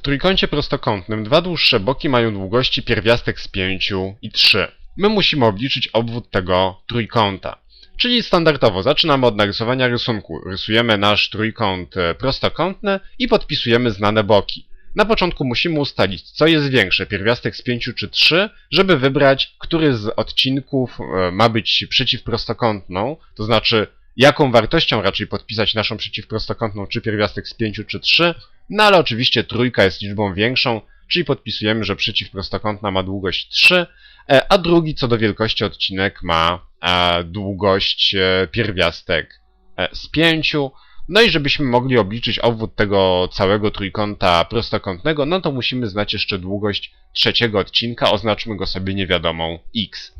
W trójkącie prostokątnym dwa dłuższe boki mają długości pierwiastek z 5 i 3. My musimy obliczyć obwód tego trójkąta. Czyli standardowo zaczynamy od narysowania rysunku. Rysujemy nasz trójkąt e, prostokątny i podpisujemy znane boki. Na początku musimy ustalić, co jest większe, pierwiastek z 5 czy 3, żeby wybrać, który z odcinków e, ma być przeciwprostokątną, to znaczy jaką wartością raczej podpisać naszą przeciwprostokątną, czy pierwiastek z 5 czy 3, no ale oczywiście trójka jest liczbą większą, czyli podpisujemy, że przeciwprostokątna ma długość 3, e, a drugi co do wielkości odcinek ma e, długość e, pierwiastek z 5. No i żebyśmy mogli obliczyć obwód tego całego trójkąta prostokątnego, no to musimy znać jeszcze długość trzeciego odcinka, oznaczmy go sobie niewiadomą x.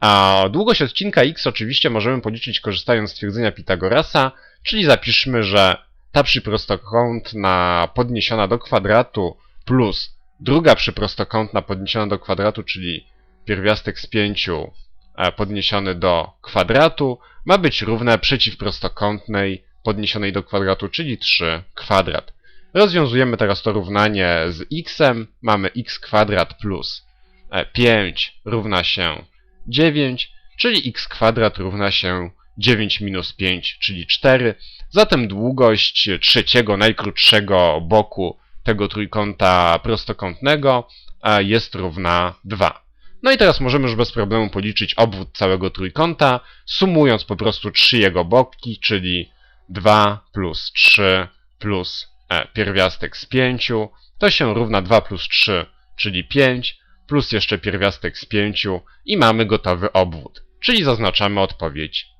A długość odcinka x oczywiście możemy policzyć korzystając z twierdzenia Pitagorasa, czyli zapiszmy, że ta przyprostokątna podniesiona do kwadratu plus druga przyprostokątna podniesiona do kwadratu, czyli pierwiastek z 5 e, podniesiony do kwadratu, ma być równe przeciwprostokątnej podniesionej do kwadratu, czyli 3 kwadrat. Rozwiązujemy teraz to równanie z x. Mamy x kwadrat plus e, 5 równa się 9, czyli x kwadrat równa się 9 minus 5, czyli 4. Zatem długość trzeciego, najkrótszego boku tego trójkąta prostokątnego e, jest równa 2. No i teraz możemy już bez problemu policzyć obwód całego trójkąta, sumując po prostu trzy jego boki, czyli 2 plus 3 plus e, pierwiastek z 5, to się równa 2 plus 3, czyli 5, plus jeszcze pierwiastek z 5 i mamy gotowy obwód, czyli zaznaczamy odpowiedź